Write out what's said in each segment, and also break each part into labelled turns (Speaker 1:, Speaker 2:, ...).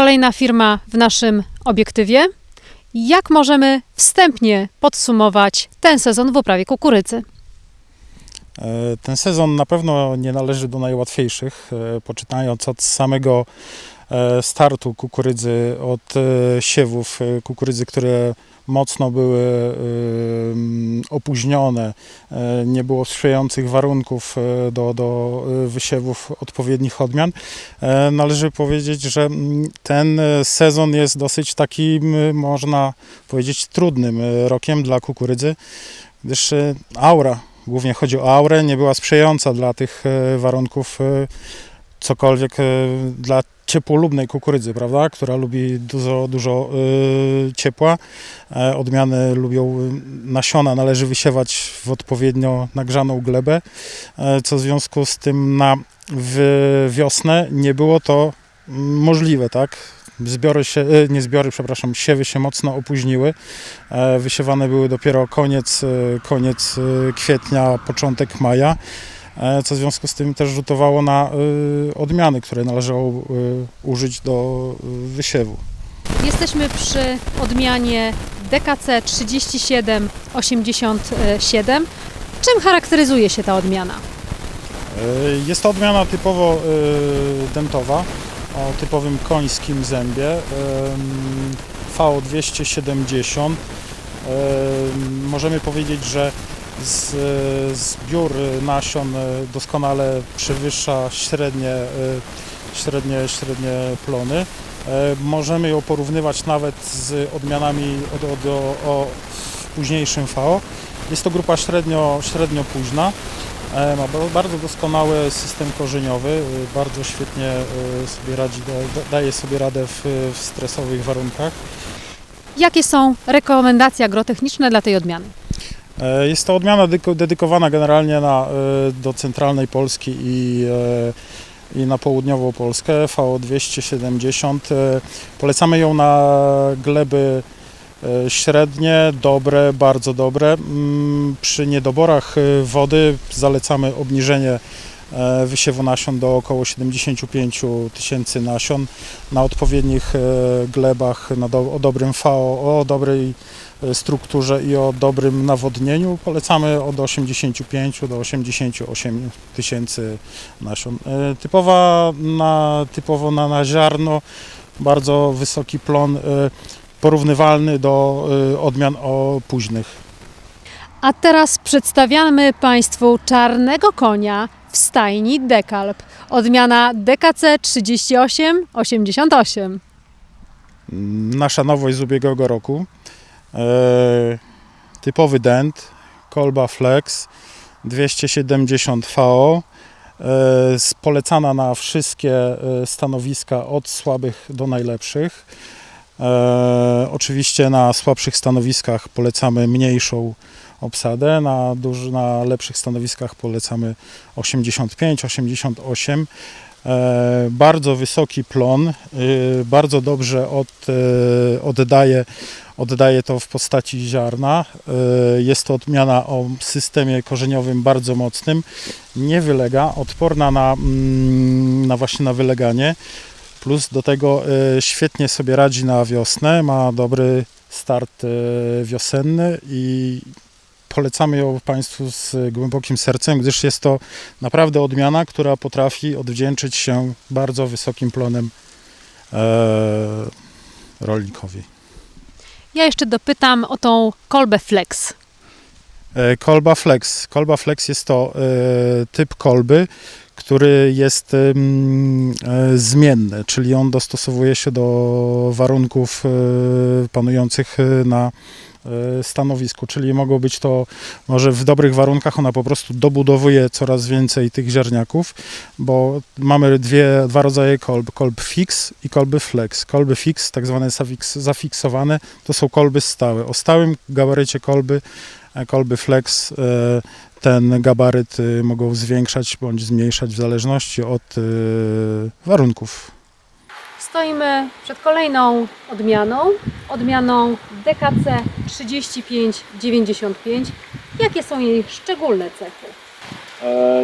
Speaker 1: kolejna firma w naszym obiektywie. Jak możemy wstępnie podsumować ten sezon w uprawie kukurydzy?
Speaker 2: E, Ten sezon na pewno nie należy do najłatwiejszych. E, Poczynając od samego startu kukurydzy, od e, siewów e, kukurydzy, które mocno były e, opóźnione, e, nie było sprzyjających warunków e, do, do e, wysiewów odpowiednich odmian. E, Należy powiedzieć, że mm, ten e, sezon jest dosyć takim, e, można powiedzieć, trudnym e, rokiem dla kukurydzy, gdyż e, aura głównie chodzi o aurę, nie była sprzyjająca dla tych e, warunków, e, cokolwiek e, dla ciepłolubnej kukurydzy, prawda, która lubi dużo, dużo e, ciepła. E, Odmiany lubią e, nasiona, należy wysiewać w odpowiednio nagrzaną glebę, e, co w związku z tym na w wiosnę nie było to mm, możliwe, tak? Zbiory się, e, nie zbiory, przepraszam, siewy się mocno opóźniły. E, Wysiewane były dopiero koniec, koniec kwietnia, początek maja, co w związku z tym też rzutowało na e, odmiany, które należało e, użyć do e, wysiewu.
Speaker 1: Jesteśmy przy odmianie DKC 3787. Czym charakteryzuje się ta odmiana?
Speaker 2: E, Jest to odmiana typowo e, dentowa, o typowym końskim zębie, em, V270. Em, Możemy powiedzieć, że z, zbiór nasion e, doskonale przewyższa średnie, e, średnie, średnie plony. E, Możemy ją porównywać nawet z odmianami od, od, o, o późniejszym VO. Jest to grupa średnio, średnio późna. Ma ba- bardzo doskonały system korzeniowy, bardzo świetnie sobie radzi, da- da- daje sobie radę w, w stresowych warunkach.
Speaker 1: Jakie są rekomendacje agrotechniczne dla tej odmiany?
Speaker 2: E, Jest to odmiana dedyko- dedykowana generalnie na, e, do centralnej Polski i, e, i na południową Polskę, VO270. E, Polecamy ją na gleby średnie, dobre, bardzo dobre. Mm, Przy niedoborach wody zalecamy obniżenie wysiewu nasion do około 75 tysięcy nasion na odpowiednich glebach na do, o dobrym VO, o dobrej strukturze i o dobrym nawodnieniu. Polecamy od 85 do 88 tysięcy nasion. E, Typowa na, typowo na, na ziarno, bardzo wysoki plon, e, porównywalny do e, odmian o późnych.
Speaker 1: A teraz przedstawiamy Państwu czarnego konia w stajni Dekalb. Odmiana DKC 3888.
Speaker 2: Nasza nowość z ubiegłego roku. E, typowy dent, kolba flex 270 VO. Z- polecana na wszystkie e, stanowiska od słabych do najlepszych. E, oczywiście na słabszych stanowiskach polecamy mniejszą obsadę, na, duży, na lepszych stanowiskach polecamy 85, 88. E, bardzo wysoki plon, y, bardzo dobrze od, e, oddaje, oddaje to w postaci ziarna. E, Jest to odmiana o systemie korzeniowym bardzo mocnym, nie wylega, odporna na, mm, na właśnie na wyleganie. Plus do tego e, świetnie sobie radzi na wiosnę, ma dobry start e, wiosenny i polecamy ją Państwu z głębokim sercem, gdyż jest to naprawdę odmiana, która potrafi odwdzięczyć się bardzo wysokim plonem e, rolnikowi.
Speaker 1: Ja jeszcze dopytam o tą kolbę Flex.
Speaker 2: E, Kolba Flex. Kolba Flex jest to e, typ kolby, który jest e, zmienny, czyli on dostosowuje się do warunków e, panujących e, na stanowisku, czyli mogą być to, może w dobrych warunkach ona po prostu dobudowuje coraz więcej tych ziarniaków, bo mamy dwie, dwa rodzaje kolb, kolb fix i kolby flex. Kolby fix, tak zwane zafiks, zafiksowane, to są kolby stałe. O stałym gabarycie kolby kolby flex e, ten gabaryt e, mogą zwiększać bądź zmniejszać w zależności od e, warunków.
Speaker 1: Stoimy przed kolejną odmianą, odmianą DKC 3595. Jakie są jej szczególne cechy?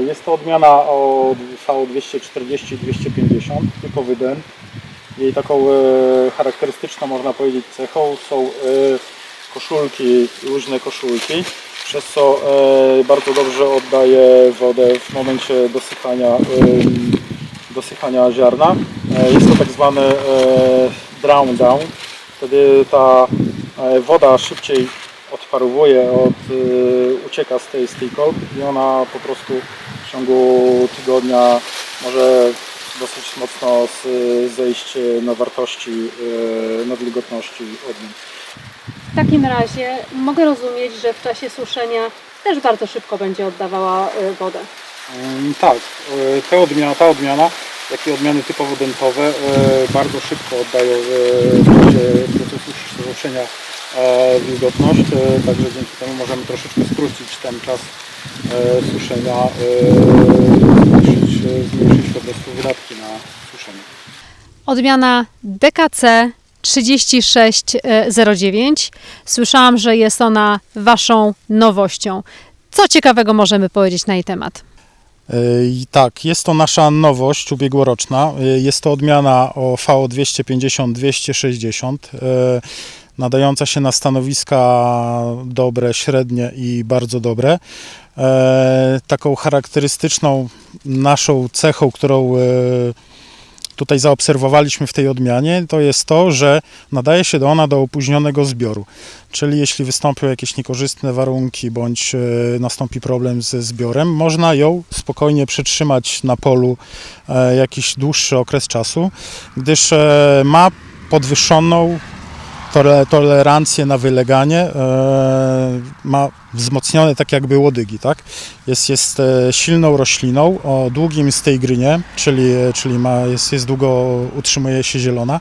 Speaker 2: Jest to odmiana o V240-250, typowy den. Jej taką charakterystyczną, można powiedzieć, cechą są koszulki, luźne koszulki, przez co e, bardzo dobrze oddaje wodę w momencie dosychania, dosychania ziarna. E, jest to tak zwany e, drown down. Wtedy ta woda szybciej odparowuje, od, ucieka z tej, z i ona po prostu w ciągu tygodnia może dosyć mocno zejść na wartości, na wilgotności odmian.
Speaker 1: W takim razie mogę rozumieć, że w czasie suszenia też bardzo szybko będzie oddawała y, wodę.
Speaker 2: Mm, Tak, e, te odmiana, ta odmiana, jak i odmiany typowo dentowe e, bardzo szybko oddają w trakcie procesu suszenia e, wilgotność, także dzięki temu możemy troszeczkę skrócić ten czas e, suszenia, e, zmniejszyć, zmniejszyć po prostu wydatki na suszenie.
Speaker 1: Odmiana DKC 3609. Słyszałam, że jest ona Waszą nowością. Co ciekawego możemy powiedzieć na jej temat?
Speaker 2: E, I tak, jest to nasza nowość ubiegłoroczna. E, Jest to odmiana o VO 250-260, e, nadająca się na stanowiska dobre, średnie i bardzo dobre. E, Taką charakterystyczną naszą cechą, którą e, tutaj zaobserwowaliśmy w tej odmianie, to jest to, że nadaje się ona do opóźnionego zbioru. Czyli jeśli wystąpią jakieś niekorzystne warunki bądź e, nastąpi problem ze zbiorem, można ją spokojnie przytrzymać na polu e, jakiś dłuższy okres czasu, gdyż e, ma podwyższoną tolerancję na wyleganie, e, ma wzmocnione tak jakby łodygi, tak? Jest, jest e, silną rośliną o długim stejgrynie, czyli, czyli ma, jest, jest długo, utrzymuje się zielona.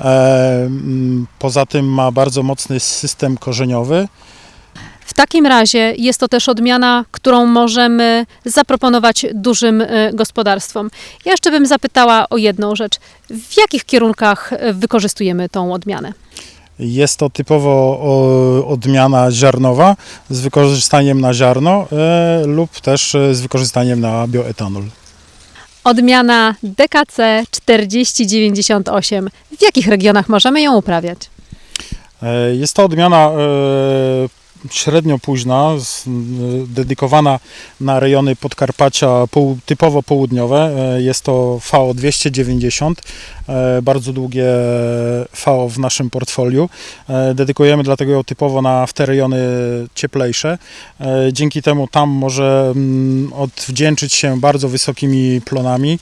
Speaker 2: E, Poza tym ma bardzo mocny system korzeniowy.
Speaker 1: W takim razie jest to też odmiana, którą możemy zaproponować dużym gospodarstwom. Ja jeszcze bym zapytała o jedną rzecz. W jakich kierunkach wykorzystujemy tą odmianę?
Speaker 2: Jest to typowo odmiana ziarnowa z wykorzystaniem na ziarno e, lub też e, z wykorzystaniem na bioetanol.
Speaker 1: Odmiana DKC 4098. W jakich regionach możemy ją uprawiać?
Speaker 2: E, Jest to odmiana średnio późna, dedykowana na rejony Podkarpacia typowo południowe. E, Jest to VO 290, e, bardzo długie VO w naszym portfoliu. E, Dedykujemy dlatego ją typowo na w te rejony cieplejsze. Dzięki temu tam może odwdzięczyć się bardzo wysokimi plonami.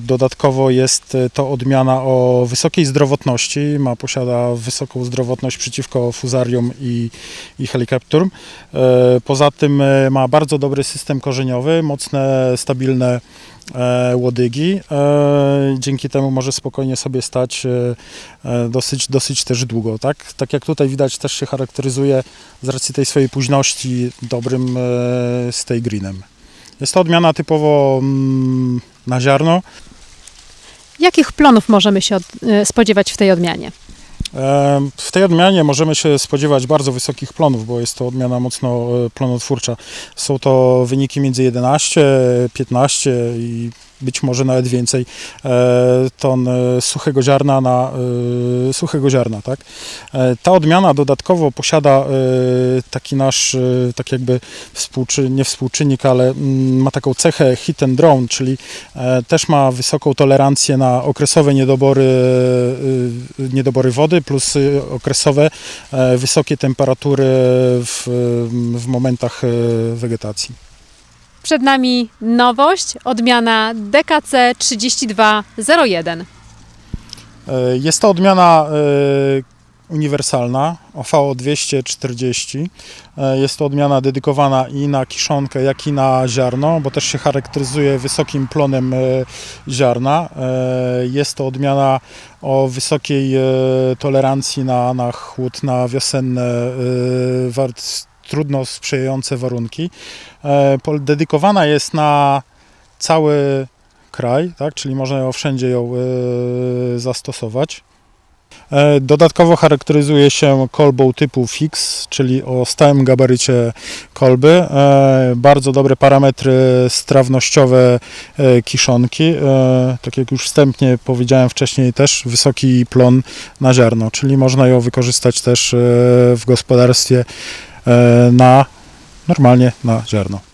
Speaker 2: Dodatkowo jest to odmiana o wysokiej zdrowotności, ma, posiada wysoką zdrowotność przeciwko fuzarium i, i helikopterum. E, Poza tym e, ma bardzo dobry system korzeniowy, mocne, stabilne e, łodygi. Dzięki temu może spokojnie sobie stać dosyć, dosyć też długo. Tak? tak jak tutaj widać też się charakteryzuje z racji tej swojej późności dobrym stay greenem. Jest to odmiana typowo mm, na ziarno.
Speaker 1: Jakich plonów możemy się od, spodziewać w tej odmianie?
Speaker 2: W tej odmianie możemy się spodziewać bardzo wysokich plonów, bo jest to odmiana mocno e, plonotwórcza. Są to wyniki między 11, 15 i być może nawet więcej e, ton e, suchego ziarna na suchego ziarna, tak? Ta odmiana dodatkowo posiada taki nasz, tak jakby współczy, nie współczynnik, ale mm, ma taką cechę hit and drown, czyli też ma wysoką tolerancję na okresowe niedobory, niedobory wody plus e, okresowe e, wysokie temperatury w, w momentach e, wegetacji.
Speaker 1: Przed nami nowość, odmiana DKC 3201.
Speaker 2: E, Jest to odmiana uniwersalna OVO 240. E, Jest to odmiana dedykowana i na kiszonkę, jak i na ziarno, bo też się charakteryzuje wysokim plonem e, ziarna. E, Jest to odmiana o wysokiej tolerancji na, na chłód, na wiosenne, trudno sprzyjające warunki. Dedykowana jest na cały kraj, tak? czyli można ją wszędzie ją zastosować. E, Dodatkowo charakteryzuje się kolbą typu fix, czyli o stałym gabarycie kolby. E, Bardzo dobre parametry strawnościowe e, kiszonki. Tak jak już wstępnie powiedziałem wcześniej, też wysoki plon na ziarno, czyli można ją wykorzystać też w gospodarstwie na normalnie na ziarno.